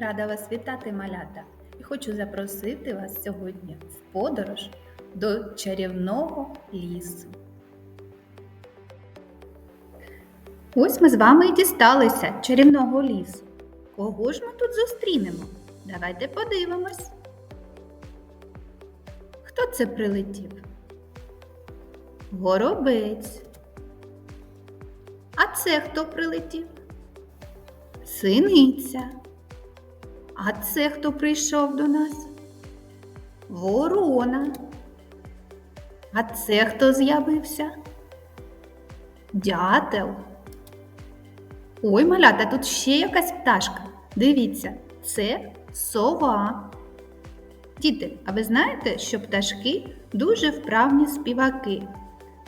Рада вас вітати, малята, і хочу запросити вас сьогодні в подорож до чарівного лісу. Ось ми з вами і дісталися чарівного лісу. Кого ж ми тут зустрінемо? Давайте подивимось. Хто це прилетів? Горобець. А це хто прилетів? Синиця. А це хто прийшов до нас? Ворона. А це хто з'явився? Дятел. Ой, малята, тут ще якась пташка. Дивіться, це сова. Діти, а ви знаєте, що пташки дуже вправні співаки?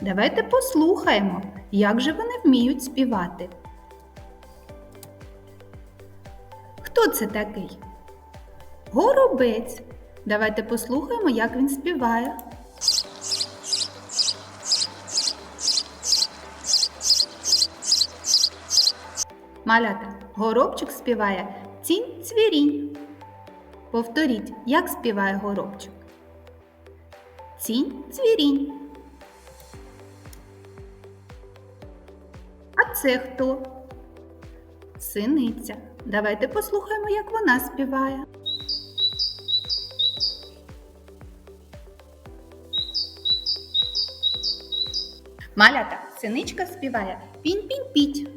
Давайте послухаємо, як же вони вміють співати. Хто це такий? Горобець. Давайте послухаємо, як він співає. Малята, горобчик співає цінь цвірінь. Повторіть, як співає горобчик. Цінь цвірінь. А це хто? Синиця. Давайте послухаємо, як вона співає. Малята, синичка співає пінь-пінь-піть,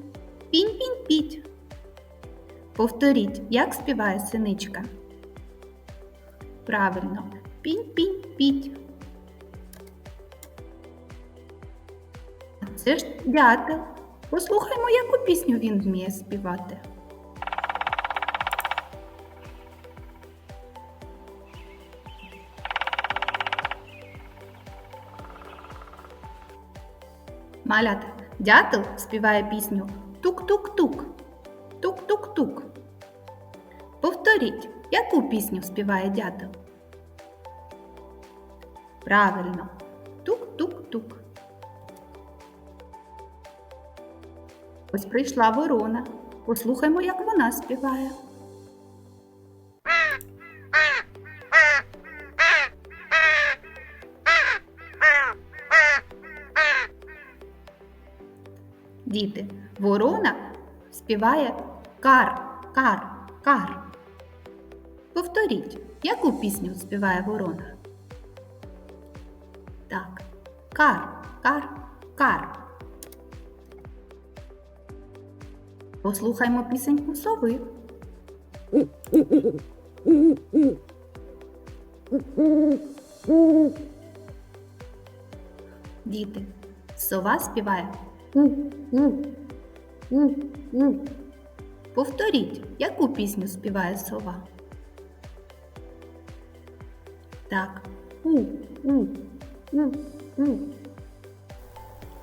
пінь-пінь-піть. Повторіть, як співає синичка. Правильно, пінь-пінь-піть. Це ж дятел. Послухаймо, яку пісню він вміє співати. Малята, дятел співає пісню Тук-тук-тук. Тук-тук-тук. Повторіть, яку пісню співає дятел? Правильно. Тук-тук-тук. Ось прийшла ворона. Послухаймо, як вона співає. Діти, ворона співає кар, кар, кар. Повторіть, яку пісню співає ворона? Так, кар, кар, кар. Послухаймо пісеньку сови. Діти, сова співає. Повторіть, яку пісню співає сова? Так.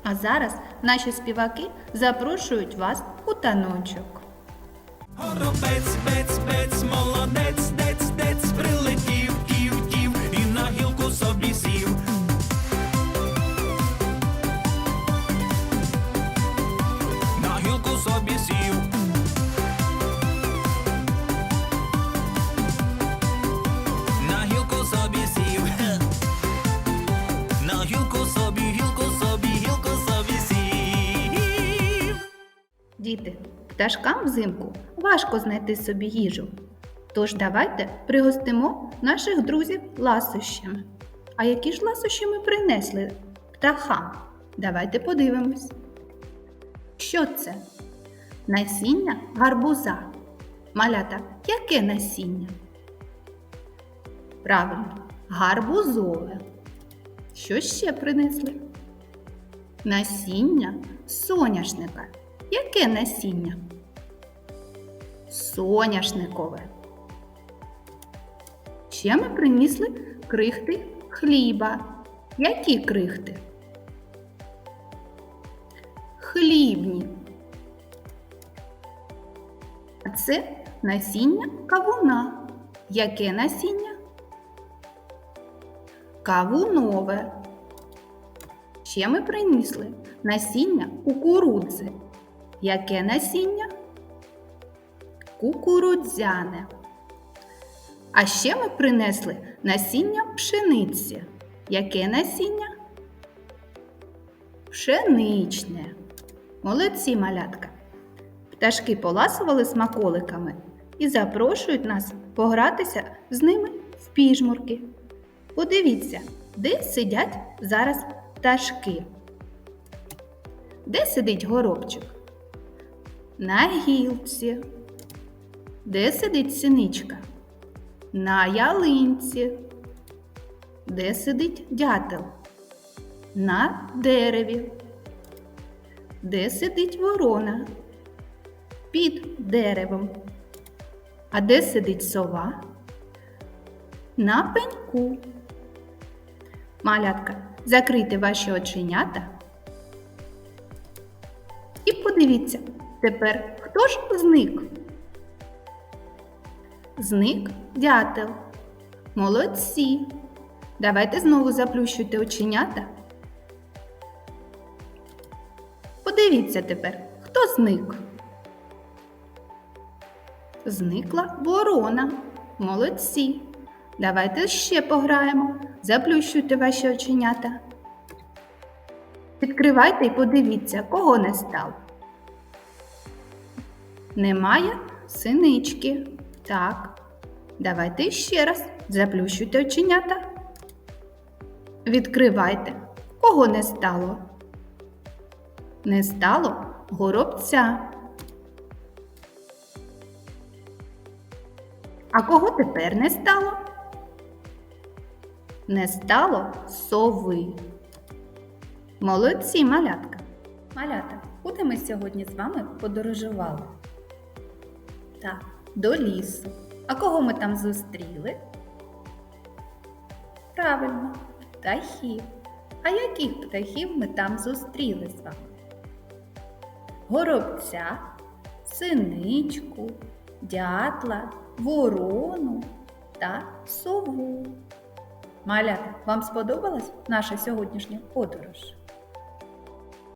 А зараз наші співаки запрошують вас у таночок. Горобець, бець, бець, молодець, Діти, пташкам взимку важко знайти собі їжу. Тож давайте пригостимо наших друзів ласощами. А які ж ласощі ми принесли птахам? Давайте подивимось. Що це? Насіння гарбуза. Малята, яке насіння? Правильно, гарбузове. Що ще принесли? Насіння соняшника. Яке насіння? Соняшникове. Ще ми принесли крихти хліба. Які крихти? Хлібні. А це насіння кавуна. Яке насіння? Кавунове. Ще ми принесли насіння кукурудзи. Яке насіння? Кукурудзяне. А ще ми принесли насіння пшениці. Яке насіння? Пшеничне. Молодці, малятка. Пташки поласували смаколиками і запрошують нас погратися з ними в піжмурки. Подивіться, де сидять зараз пташки. Де сидить горобчик? На гілці. Де сидить синичка? На ялинці. Де сидить дятел? На дереві. Де сидить ворона? Під деревом. А де сидить сова? На пеньку. Малятка, закрийте ваші оченята. І подивіться, тепер хто ж зник? Зник дятел. Молодці. Давайте знову заплющуйте оченята. Подивіться тепер, хто зник? Зникла ворона. Молодці. Давайте ще пограємо. Заплющуйте ваші оченята. Відкривайте і подивіться, кого не стало. Немає синички. Так. Давайте ще раз заплющуйте оченята. Відкривайте. Кого не стало? Не стало горобця. А кого тепер не стало? Не стало сови. Молодці, малятка. Малята, куди ми сьогодні з вами подорожували? Так, до лісу. А кого ми там зустріли? Правильно, птахів. А яких птахів ми там зустріли з вами? Горобця, синичку, дятла, ворону та сову. Малята, вам сподобалась наша сьогоднішня подорож?